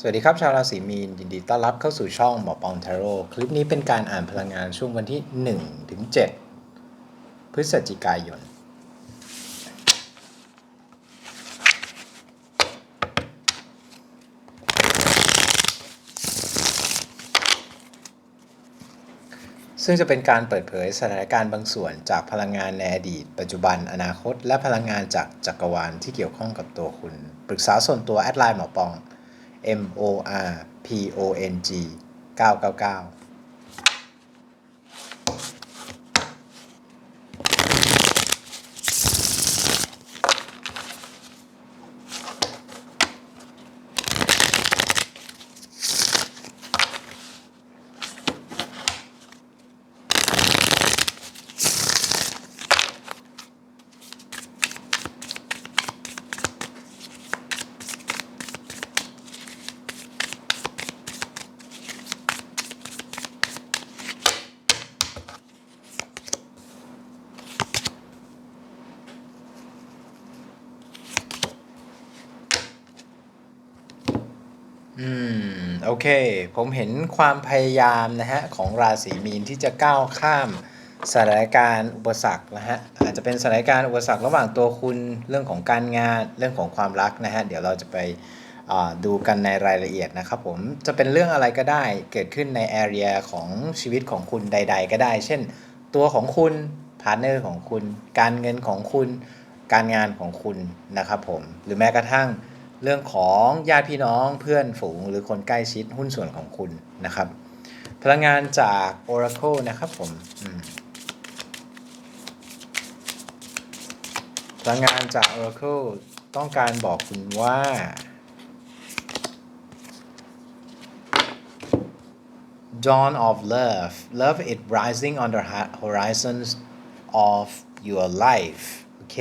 สวัสดีครับ ชาวราศีมีน ยินดีต้อนรับเข้าสู่ช่องหมอปองทาโร่คลิปนี้เป็นการอ่านพลังงานช่วงวันที่1ถึง7พฤศจิกายน ซึ่งจะเป็นการเปิดเผยสถานการณ์บางส่วนจากพลังงานในอดีต ปัจจุบันอนาคต และพลังงานจากจักรวาลที่เกี่ยวข้องกับตัวคุณ ปรึกษาส่วนตัวแอดไลน์หมอปอง M O R P O N G 999 อเค ผมเห็นความพยายามนะฮะของราศีมีนที่จะก้าวข้ามสถานการณ์อุปสรรคนะฮะอาจจะเป็นสถานการณ์อุปสรรคระหว่างตัวคุณเรื่องของการงานเรื่องของความรักนะฮะเดี๋ยวเราจะไปดูกันในรายละเอียดนะครับผมจะเป็นเรื่องอะไรก็ได้เกิดขึ้นในแอเรียของชีวิตของคุณใด ๆ ก็ได้ เช่น ตัวของคุณพาร์เนอร์ของคุณ การเงินของคุณ การงานของคุณนะครับผมหรือแม้กระทั่ง เรื่องของญาติพี่น้องเพื่อนฝูงหรือคนใกล้ชิดหุ้นส่วนของคุณนะครับ พลังงานจาก Oracle นะครับผมมพลังงานจาก Oracle ต้องการบอกคุณว่า Dawn of love love it rising on the horizons of your life โอเค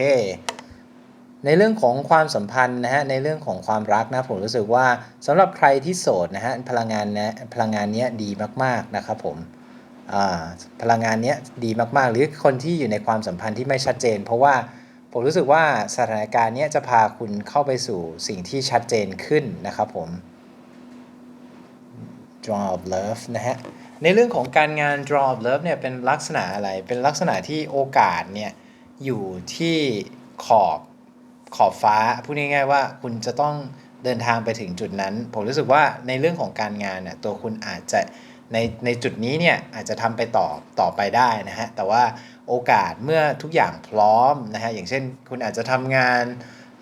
ในเรื่องของความสัมพันธ์นะฮะในเรื่องของความรักนะผมรู้สึกว่าสำหรับใครที่โสดนะฮะพลังงานนะพลังงานนี้ดีมากๆนะครับผมพลังงานนี้ดีมากๆ หรือคนที่อยู่ในความสัมพันธ์ที่ไม่ชัดเจน เพราะว่าผมรู้สึกว่าสถานการณ์นี้จะพาคุณเข้าไปสู่สิ่งที่ชัดเจนขึ้นนะครับผม draw of love นะฮะในเรื่องของการงาน draw of love เนี่ยเป็นลักษณะอะไร เป็นลักษณะที่โอกาสเนี่ยอยู่ที่ขอบ ขอบฟ้าพูดง่ายๆว่าคุณจะต้องเดินทางไปถึงจุดนั้น ผมรู้สึกว่าในเรื่องของการงานเนี่ยตัวคุณอาจจะในในจุดนี้เนี่ยอาจจะทำไปต่อต่อไปได้นะฮะแต่ว่าโอกาสเมื่อทุกอย่างพร้อมนะฮะอย่างเช่น คุณอาจจะทำงาน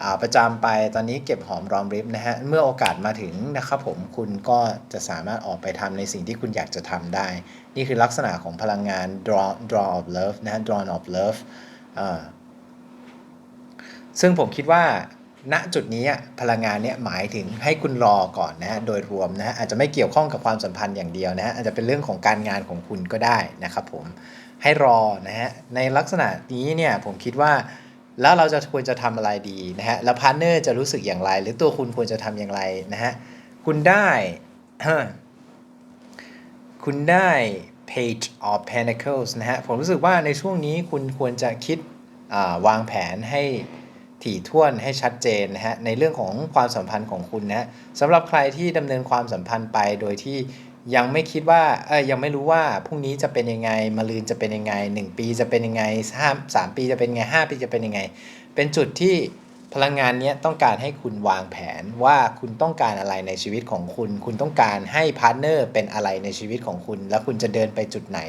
อาประจำไปตอนนี้เก็บหอมรอมริบนะฮะเมื่อโอกาสมาถึงนะครับผมคุณก็จะสามารถออกไปทำในสิ่งที่คุณอยากจะทำได้ นี่คือลักษณะของพลังงาน draw draw of love นะฮะ draw of love อ่า ซึ่งผมคิดว่าณจุดนี้พลังงานเนี้ยหมายถึงให้คุณรอก่อนนะโดยรวมนะฮะอาจจะไม่เกี่ยวข้องกับความสัมพันธ์อย่างเดียวนะฮะอาจจะเป็นเรื่องของการงานของคุณก็ได้นะครับผมให้รอนะฮะในลักษณะนี้เนี่ยผมคิดว่า แล้วเราจะควรจะทำอะไรดีนะฮะแล้วพาร์เนอร์จะรู้สึกอย่างไร หรือตัวคุณควรจะทำอย่างไรนะฮะคุณได้ คุณได้ page of pentacles นะฮะผมรู้สึกว่าในช่วงนี้คุณควรจะคิดวางแผนให้ ถี่ถ้วนให้ชัดเจนนะฮะในเรื่องของความสัมพันธ์ของคุณนะฮะสำหรับใครที่ดำเนินความสัมพันธ์ไปโดยที่ยังไม่คิดว่าเอ้ยังไม่รู้ว่าพรุ่งนี้จะเป็นยังไงมะรืนจะเป็นยังไง 1 ปีจะเป็นยังไงสามปีจะเป็นยังไง 5 ปีจะเป็นยังไง เป็นจุดที่ พลังงานนี้ต้องการให้คุณวางแผนว่าคุณต้องการอะไรในชีวิตของคุณ คุณต้องการให้พาร์ทเนอร์เป็นอะไรในชีวิตของคุณ แล้วคุณจะเดินไปจุดไหน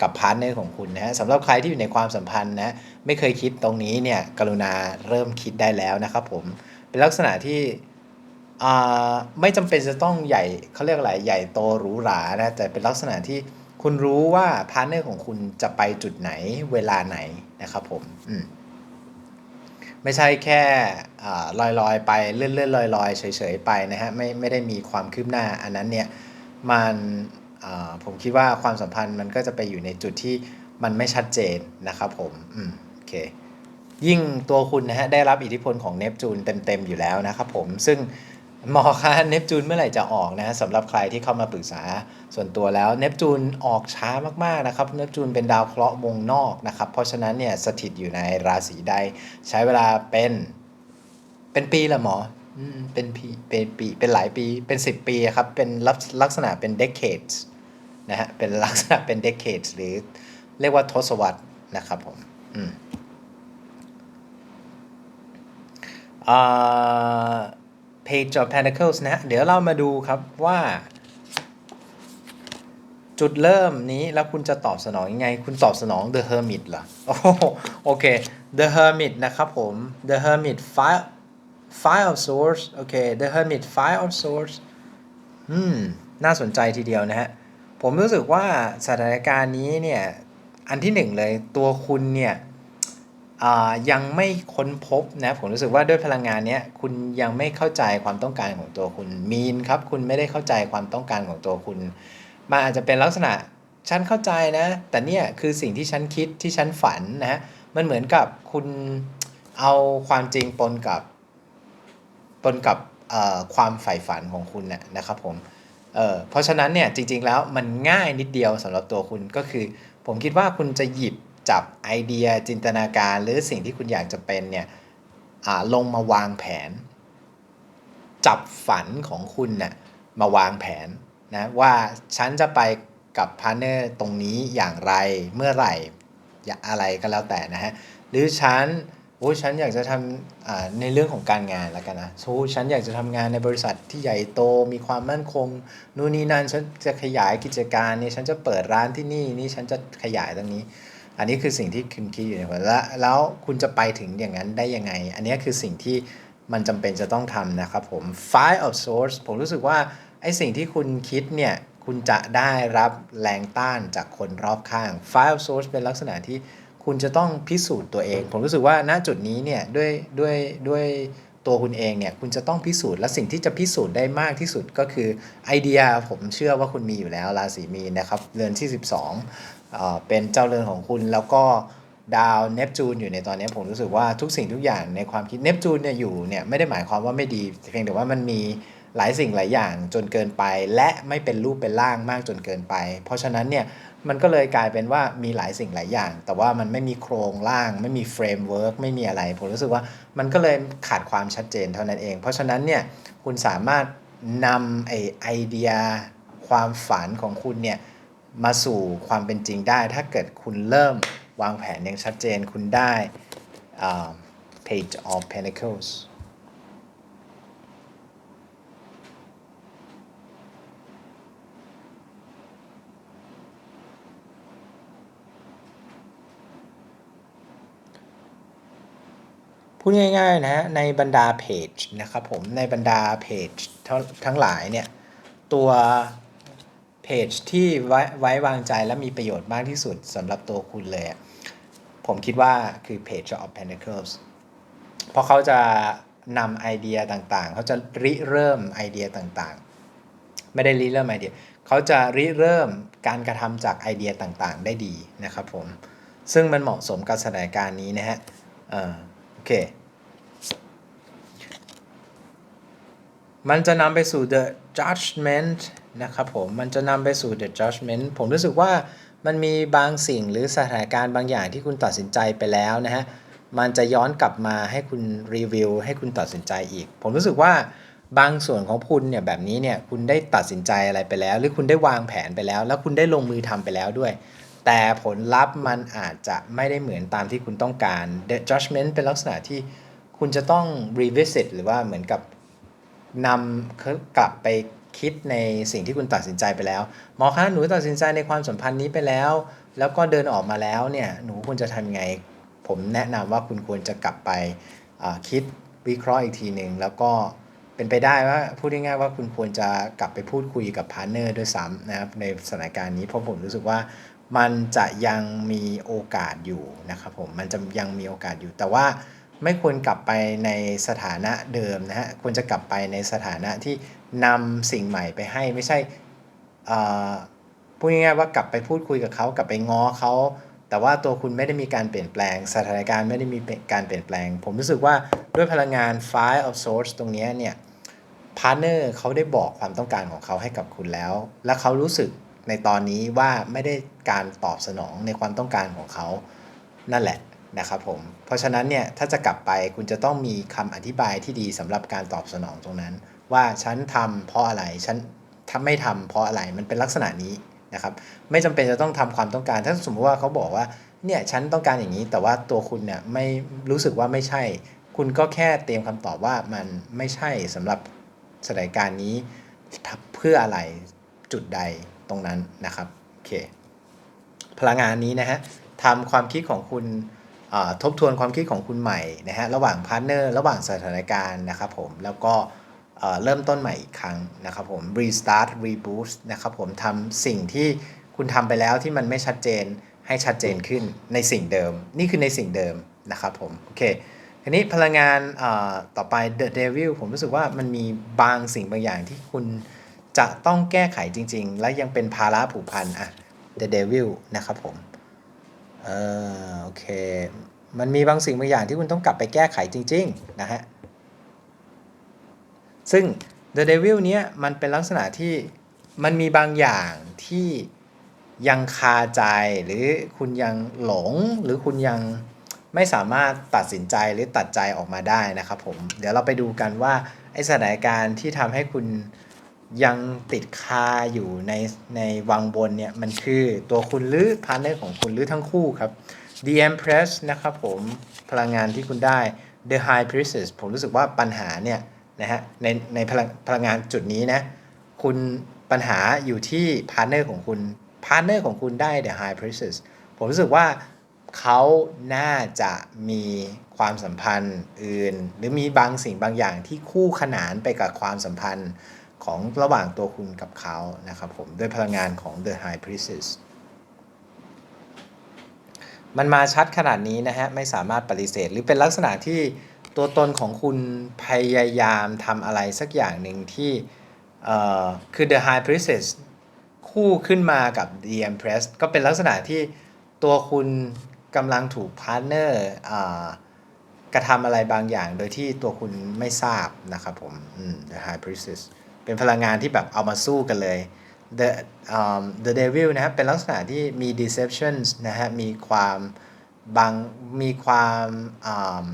กับพาร์ทเนอร์ของคุณนะฮะสำหรับใครที่อยู่ในความสัมพันธ์นะไม่เคยคิดตรงนี้เนี่ยกรุณาเริ่มคิดได้แล้วนะครับผมเป็นลักษณะที่อ่าไม่จำเป็นจะต้องใหญ่เขาเรียกอะไรใหญ่โตหรูหรานะแต่เป็นลักษณะที่คุณรู้ว่าพาร์ทเนอร์ของคุณจะไปจุดไหนเวลาไหนนะครับผมอืม ไม่ใช่แค่ลอยลอยๆไปเลื่อนเลื่อนลอยลอยๆเฉยๆไปนะฮะไม่ไม่ได้มีความคืบหน้าอันนั้นเนี่ยมันผมคิดว่าความสัมพันธ์มันก็จะไปอยู่ในจุดที่มันไม่ชัดเจนนะครับผมอืมโอเคยิ่งตัวคุณนะฮะได้รับอิทธิพลของเนปจูนเต็มๆอยู่แล้วนะครับผมซึ่ง มอคะเนปจูนเมื่อไหร่จะออกนะสำหรับใครที่เข้ามาปรึกษาส่วนตัวแล้วเนปจูนออกช้ามากๆนะครับเนปจูนเป็นดาวเคราะห์วงนอกนะครับเพราะฉะนั้นเนี่ยสถิตอยู่ในราศีใด ใช้เวลาเป็นเป็นปีละหมอเป็นปีเป็นปีเป็นหลายปีเป็น10ปีครับเป็นลักลักษณะเป็น decades นะฮะเป็นลักษณะเป็น decades หรือเรียกว่าทศวรรษนะครับผมอืมอ่า Page of Pentacles นะฮะเดี๋ยวเรามาดูครับว่า จุดเริ่มนี้แล้วคุณจะตอบสนองยังไง คุณตอบสนอง The Hermit เหรอโอ้โอเค The Hermit นะครับผม The Hermit Five Five of Swords โอเค The Hermit Five of Swords อืม น่าสนใจทีเดียวนะฮะ ผมรู้สึกว่าสถานการณ์นี้เนี่ย อันที่หนึ่งเลยตัวคุณเนี่ย ยังไม่ค้นพบนะผมรู้สึกว่าด้วยพลังงานเนี้ยคุณยังไม่เข้าใจความต้องการของตัวคุณมีนครับ คุณไม่ได้เข้าใจความต้องการของตัวคุณมันอาจจะเป็นลักษณะฉันเข้าใจนะ แต่เนี่ยคือสิ่งที่ฉันคิดที่ฉันฝันนะฮะมันเหมือนกับคุณเอาความจริงปนกับปนกับความใฝ่ฝันของคุณนะนะครับผมเเพราะฉะนั้นเนี่ยจริงๆแล้วมันง่ายนิดเดียวสำหรับตัวคุณก็คือ ผมคิดว่าคุณจะหยิบ จับไอเดียจินตนาการ หรือสิ่งที่คุณอยากจะเป็นเนี่ยลงมาวางแผน จับฝันของคุณน่ะมาวางแผนนะว่าฉันจะไปกับพาร์เนอร์ตรงนี้อย่างไรเมื่อไหร่อะไรก็แล้วแต่นะฮะหรือฉันโอ้ฉันอยากจะทำในเรื่องของการงานแล้วกันนะโอ้ฉันอยากจะทำงานในบริษัทที่ใหญ่โตมีความมั่นคงนู่นนี่นั่นฉันจะขยายกิจการนี่ฉันจะเปิดร้านที่นี่นี่ฉันจะขยายตรงนี้ อันนี้คือสิ่งที่คุณคิดอยู่ในหัวแล้วแล้วคุณจะไปถึงอย่างนั้นได้ยังไง อันนี้คือสิ่งที่มันจำเป็นจะต้องทำนะครับผม Five of Swords ผมรู้สึกว่าไอ้สิ่งที่คุณคิดเนี่ยคุณจะได้รับแรงต้านจากคนรอบข้าง Five of Swords เป็นลักษณะที่คุณจะต้องพิสูจน์ตัวเอง ผมรู้สึกว่าณจุดนี้เนี่ยด้วยด้วยด้วยตัวคุณเองเนี่ยคุณจะต้องพิสูจน์และสิ่งที่จะพิสูจน์ได้มากที่สุดก็คือไอเดียผมเชื่อว่าคุณมีอยู่แล้วราศีมีนนะครับเรือนที่ 12 เป็นเจ้าเรือนของคุณ แล้วก็ดาวเนปจูนอยู่ในตอนนี้ผมรู้สึกว่าทุกสิ่งทุกอย่างในความคิดเนปจูนเนี่ยอยู่เนี่ยไม่ได้หมายความว่าไม่ดีเพียงแต่ว่ามันมีหลายสิ่งหลายอย่างจนเกินไป และไม่เป็นรูปเป็นร่างมากจนเกินไป เพราะฉะนั้นเนี่ยมันก็เลยกลายเป็นว่ามีหลายสิ่งหลายอย่าง แต่ว่ามันไม่มีโครงร่าง ไม่มีเฟรมเวิร์กไม่มีอะไร ผมรู้สึกว่ามันก็เลยขาดความชัดเจนเท่านั้นเอง เพราะฉะนั้นเนี่ยคุณสามารถนำไอไอเดียความฝันของคุณเนี่ย มาสู่ความเป็นจริงได้ ถ้าเกิดคุณเริ่มวางแผนอย่างชัดเจนคุณได้ Page of Pentacles พูดง่ายๆนะฮะในบรรดาเพจนะครับผมในบรรดาเพจทั้งหลายเนี่ยตัว เพจที่ไว้ไว้วางใจและมีประโยชน์มากที่สุดสำหรับตัวคุณเลย ผมคิดว่าคือ Page of Pentacles เพราะเขาจะนำไอเดียต่างๆ เขาจะริเริ่มไอเดียต่างๆ ไม่ได้ริเริ่มไอเดีย เขาจะริเริ่มการกระทำจากไอเดียต่างๆ ได้ดีนะครับผม ซึ่งมันเหมาะสมกับสถานการณ์นี้นะฮะโอเค มันจะนำไปสู่ the judgment นะครับผม มันจะนำไปสู่ the judgment ผมรู้สึกว่ามันมีบางสิ่งหรือสถานการณ์บางอย่างที่คุณตัดสินใจไปแล้วนะฮะ มันจะย้อนกลับมาให้คุณรีวิว ให้คุณตัดสินใจอีก ผมรู้สึกว่าบางส่วนของคุณเนี่ยแบบนี้เนี่ยคุณได้ตัดสินใจอะไรไปแล้ว หรือคุณได้วางแผนไปแล้ว แล้วคุณได้ลงมือทำไปแล้วด้วย แต่ผลลัพธ์มันอาจจะไม่ได้เหมือนตามที่คุณต้องการ the judgment เป็นลักษณะที่คุณจะต้อง revisit หรือว่าเหมือนกับ นำกลับไปคิดในสิ่งที่คุณตัดสินใจไปแล้ว หมอคะหนูตัดสินใจในความสัมพันธ์นี้ไปแล้ว แล้วก็เดินออกมาแล้วเนี่ยหนูควรจะทำยังไง ผมแนะนำว่าคุณควรจะกลับไปคิดวิเคราะห์อีกทีหนึ่งแล้วก็เป็นไปได้ว่าพูดง่ายๆว่าคุณควรจะกลับไปพูดคุยกับพาร์เนอร์ด้วยซ้ำนะครับในสถานการณ์นี้เพราะผมรู้สึกว่ามันจะยังมีโอกาสอยู่นะครับผมมันจะยังมีโอกาสอยู่แต่ว่า ไม่ควรกลับไปในสถานะเดิมนะฮะควรจะกลับไปในสถานะที่นำสิ่งใหม่ไปให้ไม่ใช่พูดง่ายๆว่ากลับไปพูดคุยกับเขากลับไปง้อเขาแต่ว่าตัวคุณไม่ได้มีการเปลี่ยนแปลง สถานการณ์ไม่ได้มีการเปลี่ยนแปลง ผมรู้สึกว่าด้วยพลังงาน Five of Swords ตรงนี้เนี่ยพาร์เนอร์เขาได้บอกความต้องการของเขาให้กับคุณแล้ว และเขารู้สึกในตอนนี้ว่าไม่ได้การตอบสนองในความต้องการของเขา นั่นแหละ นะครับผม เพราะฉะนั้นเนี่ยถ้าจะกลับไปคุณจะต้องมีคำอธิบายที่ดีสำหรับการตอบสนองตรงนั้น ว่าฉันทำเพราะอะไรฉันทำไม่ทำเพราะอะไรมันเป็นลักษณะนี้นะครับ ไม่จำเป็นจะต้องทำความต้องการ ถ้าสมมติว่าเขาบอกว่าเนี่ยฉันต้องการอย่างนี้ แต่ว่าตัวคุณเนี่ยไม่รู้สึกว่าไม่ใช่ คุณก็แค่เตรียมคำตอบว่ามันไม่ใช่สำหรับสถานการณ์นี้เพื่ออะไรจุดใดตรงนั้นนะครับโอเคพลังงานนี้นะฮะทำความคิดของคุณ ทบทวนความคิดของคุณใหม่นะฮะระหว่างพาร์ทเนอร์ระหว่างสถานการณ์นะครับผมแล้วก็เริ่มต้นใหม่อีกครั้งนะครับผม restart reboot นะครับผมทำสิ่งที่คุณทำไปแล้วที่มันไม่ชัดเจนให้ชัดเจนขึ้นในสิ่งเดิม นี่คือในสิ่งเดิมนะครับผมโอเคทีนี้พลังงานต่อไป the devil ผมรู้สึกว่ามันมีบางสิ่งบางอย่างที่คุณจะต้องแก้ไขจริง ๆ และยังเป็นภาระผูกพันอะ The Devil นะครับผม ออโอเค มันมีบางสิ่งบางอย่างที่คุณต้องกลับไปแก้ไขจริง ๆ นะฮะ ซึ่ง The Devil เนี้ยมันเป็นลักษณะที่มันมีบางอย่างที่ยังคาใจหรือคุณยังหลงหรือคุณยังไม่สามารถตัดสินใจหรือตัดใจออกมาได้นะครับผม เดี๋ยวเราไปดูกันว่าไอสถานการณ์ที่ทำให้คุณ ยังติดคาอยู่ในในวังบนเนี่ย มันคือตัวคุณหรือพาร์ทเนอร์ของคุณหรือทั้งคู่ครับ The Empress นะครับผมพลังงานที่คุณได้ The High Priestess ผมรู้สึกว่าปัญหาเนี่ยนะฮะในในพลังพลังงานจุดนี้นะ คุณปัญหาอยู่ที่พาร์ทเนอร์ของคุณพาร์ทเนอร์ของคุณได้ The High Priestess ผมรู้สึกว่าเขาน่าจะมีความสัมพันธ์อื่น หรือมีบางสิ่งบางอย่างที่คู่ขนานไปกับความสัมพันธ์ ของระหว่างตัวคุณกับเขานะครับผมด้วยพลังงานของ The High Priestess มันมาชัดขนาดนี้นะฮะ ไม่สามารถปฏิเสธ หรือเป็นลักษณะที่ตัวตนของคุณพยายามทำอะไรสักอย่างหนึ่งที่คือ The High Priestess คู่ขึ้นมากับ The Empress ก็เป็นลักษณะที่ตัวคุณกำลังถูกพาร์ทเนอร์กระทำอะไรบางอย่างโดยที่ตัวคุณไม่ทราบนะครับผม The High Priestess เป็นพลังงานที่แบบเอามาสู้กันเลย The um, The Devil นะครับเป็นลักษณะที่มี deceptions นะฮะมีความบางมีความอ่า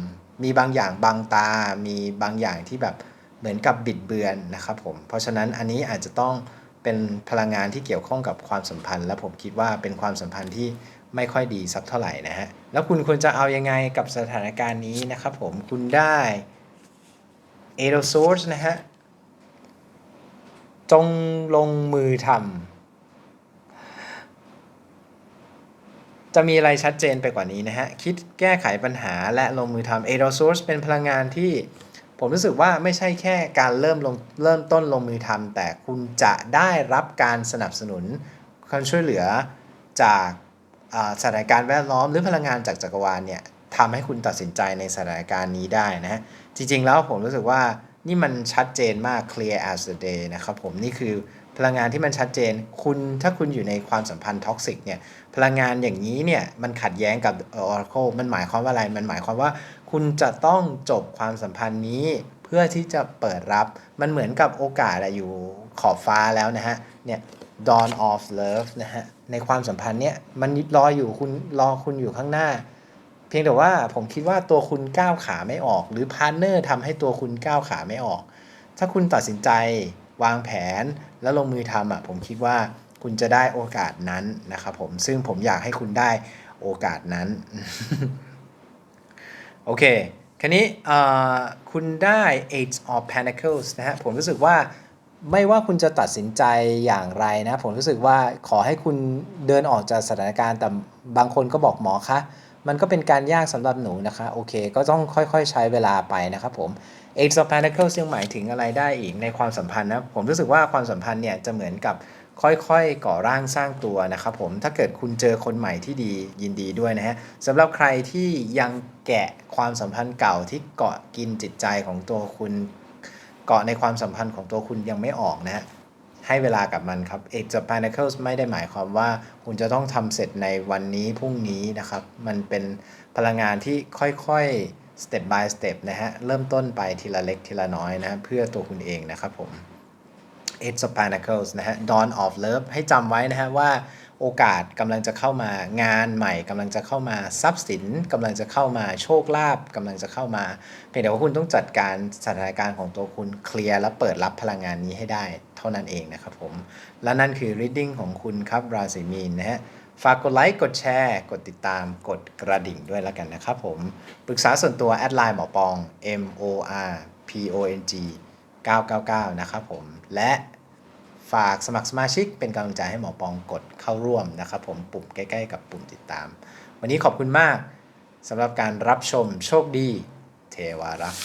มีบางอย่างบางตา มีบางอย่างที่แบบเหมือนกับบิดเบือนนะครับผม เพราะฉะนั้นอันนี้อาจจะต้องเป็นพลังงานที่เกี่ยวข้องกับความสัมพันธ์ และผมคิดว่าเป็นความสัมพันธ์ที่ไม่ค่อยดีสักเท่าไหร่นะฮะ แล้วคุณควรจะเอายังไงกับสถานการณ์นี้นะครับผม คุณได้ a d o Swords นะฮะ จงลงมือทำจะมีอะไรชัดเจนไปกว่านี้นะฮะ คิดแก้ไขปัญหาและลงมือทำ a d o Source เป็นพลังงานที่ผมรู้สึกว่าไม่ใช่แค่การเริ่มลงเริ่มต้นลงมือทำแต่คุณจะได้รับการสนับสนุนความช่วยเหลือจากสถานการณ์แวดล้อมหรือพลังงานจากจักรวาลเนี่ยทำให้คุณตัดสินใจในสถานการณ์นี้ได้นะฮะจริงๆแล้วผมรู้สึกว่า นี่มันชัดเจนมาก clear as the day นะครับผมนี่คือพลังงานที่มันชัดเจน คุณถ้าคุณอยู่ในความสัมพันธ์ท็อกซิกเนี่ย พลังงานอย่างนี้เนี่ยมันขัดแย้งกับ Oracle มันหมายความว่าอะไร มันหมายความว่า คุณจะต้องจบความสัมพันธ์นี้ เพื่อที่จะเปิดรับ มันเหมือนกับโอกาสอะอยู่ขอบฟ้าแล้วนะฮะ เนี่ย dawn of love นะฮะ ในความสัมพันธ์เนี่ยมันรออยู่คุณรอคุณอยู่ข้างหน้า พียงแต่ว่าผมคิดว่าตัวคุณก้าวขาไม่ออก หรือพาร์ทเนอร์ทำให้ตัวคุณก้าวขาไม่ออก ถ้าคุณตัดสินใจวางแผนแล้วลงมือทำอะผมคิดว่าคุณจะได้โอกาสนั้นนะครับผมซึ่งผมอยากให้คุณได้โอกาสนั้น โอเคคันนี้คุณได้ Eight of Pentacles นะฮะผมรู้สึกว่าไม่ว่าคุณจะตัดสินใจอย่างไรนะ ผมรู้สึกว่าขอให้คุณเดินออกจากสถานการณ์แต่บางคนก็บอกหมอคะ มันก็เป็นการยากสำหรับหนูนะคะ โอเค ก็ต้องค่อยๆ ใช้เวลาไปนะครับผม Eight of Pentacles ยังหมายถึงอะไรได้อีกในความสัมพันธ์นะ ผมรู้สึกว่าความสัมพันธ์เนี่ยจะเหมือนกับค่อยๆ ก่อร่างสร้างตัวนะครับผม ถ้าเกิดคุณเจอคนใหม่ที่ดียินดีด้วยนะฮะสำหรับใครที่ยังแกะความสัมพันธ์เก่าที่เกาะกินจิตใจของตัวคุณ เกาะในความสัมพันธ์ของตัวคุณยังไม่ออกนะฮะ ให้เวลากับมันครับ Eight of Pentacles ไม่ได้หมายความว่าคุณจะต้องทำเสร็จในวันนี้พรุ่งนี้นะครับ มันเป็นพลังงานที่ค่อยๆ step by step นะฮะ เริ่มต้นไปทีละเล็กทีละน้อยนะ เพื่อตัวคุณเองนะครับผม Eight of Pentacles นะฮะ Dawn of Love ให้จำไว้นะฮะว่าโอกาสกำลังจะเข้ามางานใหม่กำลังจะเข้ามาทรัพย์สินกำลังจะเข้ามาโชคลาภกำลังจะเข้ามาเพียงแต่ว่าคุณต้องจัดการสถานการณ์ของตัวคุณเคลียร์และเปิดรับพลังงานนี้ให้ได้ เท่านั้นเองนะครับผม และนั่นคือ reading ของคุณครับราศีมีนนะฮะฝากกดไลค์ กดแชร์ กดติดตาม กดกระดิ่งด้วยแล้วกันนะครับผม ปรึกษาส่วนตัวแอดไลน์หมอปอง M O R P O N G 999 นะครับผม และฝากสมัครสมาชิกเป็นกำลังใจให้หมอปองกดเข้าร่วมนะครับผม ปุ่มใกล้ๆ กับปุ่มติดตาม วันนี้ขอบคุณมากสำหรับการรับชมโชคดี เทวารักษ์